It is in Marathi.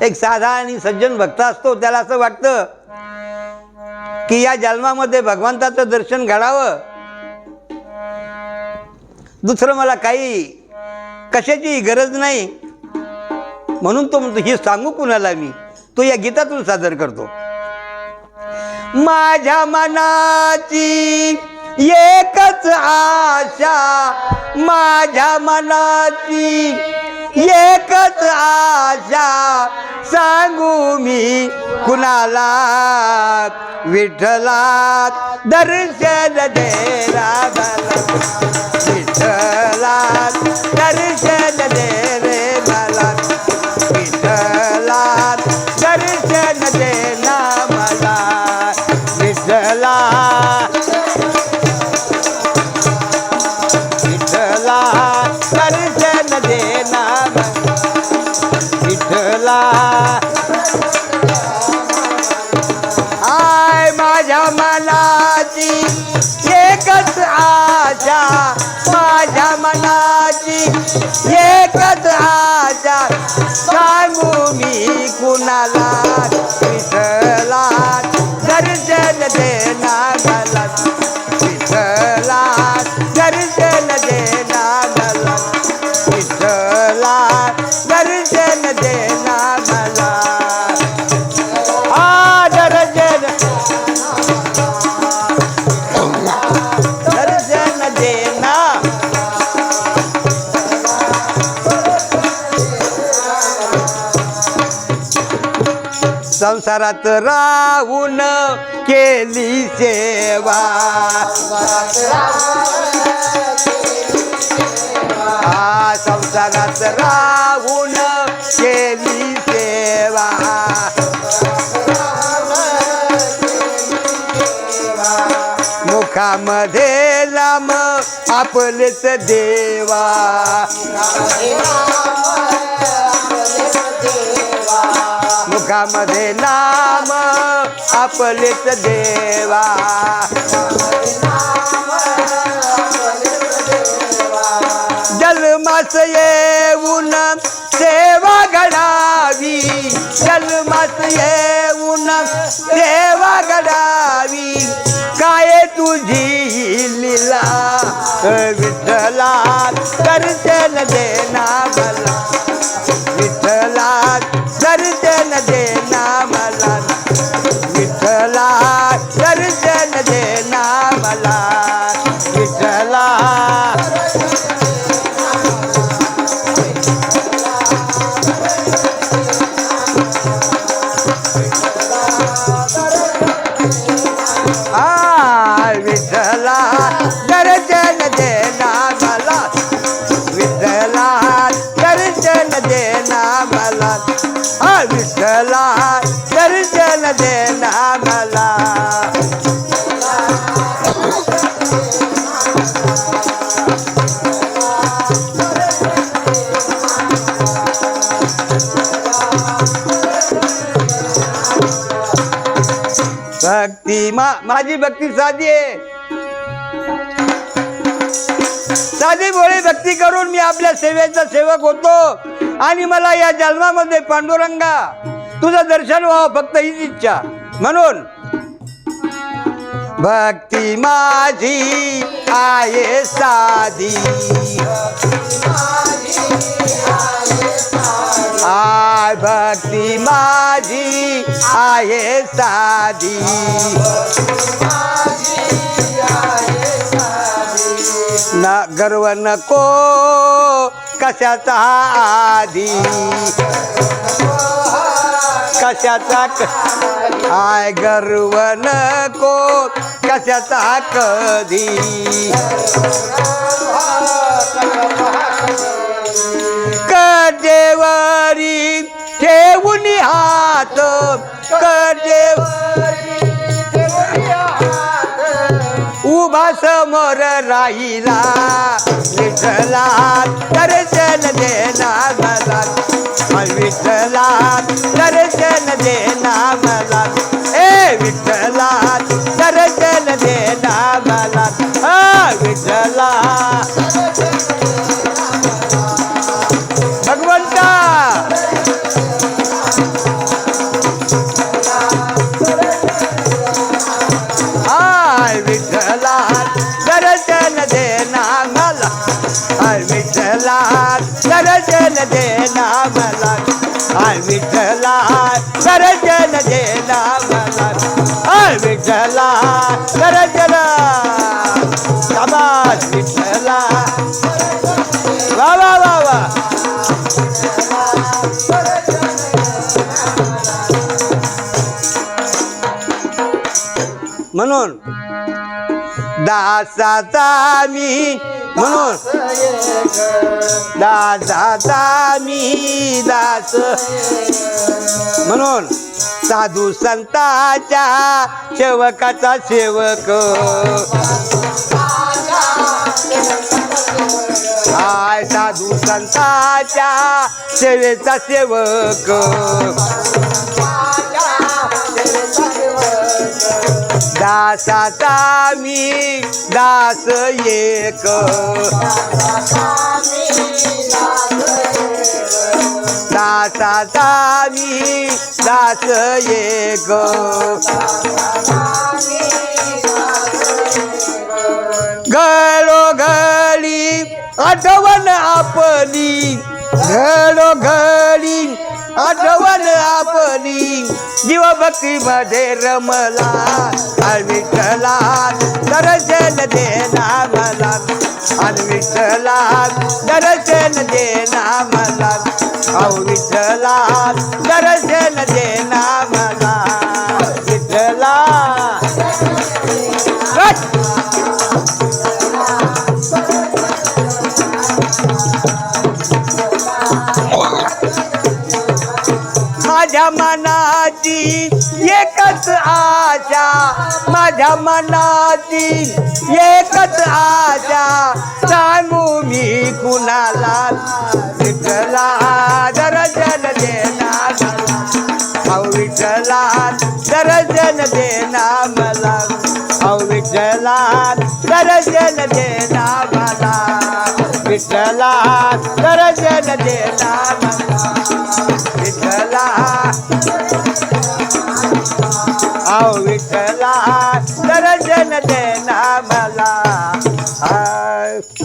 एक साधा आणि सज्जन भक्त असतो त्याला असं वाटतं की या जन्मामध्ये भगवंताचं दर्शन घडावं. दुसरं मला काही कशाची गरज नाही. म्हणून तो म्हणतो हे सांगू कुणाला मी? तो या गीतातून सादर करतो. माझ्या मनाची एकच आशा माझ्या मनाची तुम्ही कुणाला विठ्ठलात? दर्शन दे रागाला विठ्ठलात दर्शन दे रे मला विठ्ठलात दर्शन दे ना मला विठ्ठला विठ्ठला दर्शन दे माझ्या मनाची एकच आजार. सांगू मी कुणाला? संसारात राहून केली सेवा. संसारात राहून केली सेवा. मुखामध्ये आपलेच देवा. मुखामध्ये नाम आपलेच देवा. जन्मास येऊन सेवा घडावी. जन्मास येऊन सेवा घडावी. काय तुझी विठ्ठला दर्शन देना मला. विठ्ठला दर्शन देना मला. विठ्ठला दर्शन देना मला. माझी भक्ती साधी आहे. साधी भोळी भक्ती करून मी आपल्या सेवेचा सेवक होतो. आणि मला या जन्मामध्ये पांडुरंगा तुझं दर्शन व्हावं फक्त हीच इच्छा. म्हणून भक्ती माझी आहे साधी. आय भक्ती माझी आहे साधी. ना गर्व नको कशाचा आधी. कशाचा आय गर्व नको कशाचा कधी? कडेवरी ठेवून हात कडेव मोर राईला राहिला दर्शन देना मला. विठला दर्शन देना मला देना मला. आय विठ्ठला दर्शन देना मला. आय विठ्ठला दर्शन समाज विठ्ठला. वा वा वा वा. म्हणून दासाचा मी म्हणून दासाचा मी दास. म्हणून साधू संताच्या सेवकाचा सेवक. हाय साधू संताच्या सेवेचा सेवक. दासाचा मी दास एक. दासाचा मी दास एक. घडी आठवण आपली घडी आठवण आपली. जीव भक्ती मध्ये रमला विठ्ठला दर्शन देना मला. आणि विठ्ठला दर्शन देना मला. अहो विठ्ठला दर्शन माझ्या मनाची एकच आशा माझ्या मनाची एकच आशा. सांगू मी कुणाला? विठ्ठला दर्शन देना अहो विठला दर्शन देना मला. अहो विठला दर्शन देना मला. विठला करजन देला मला. विठला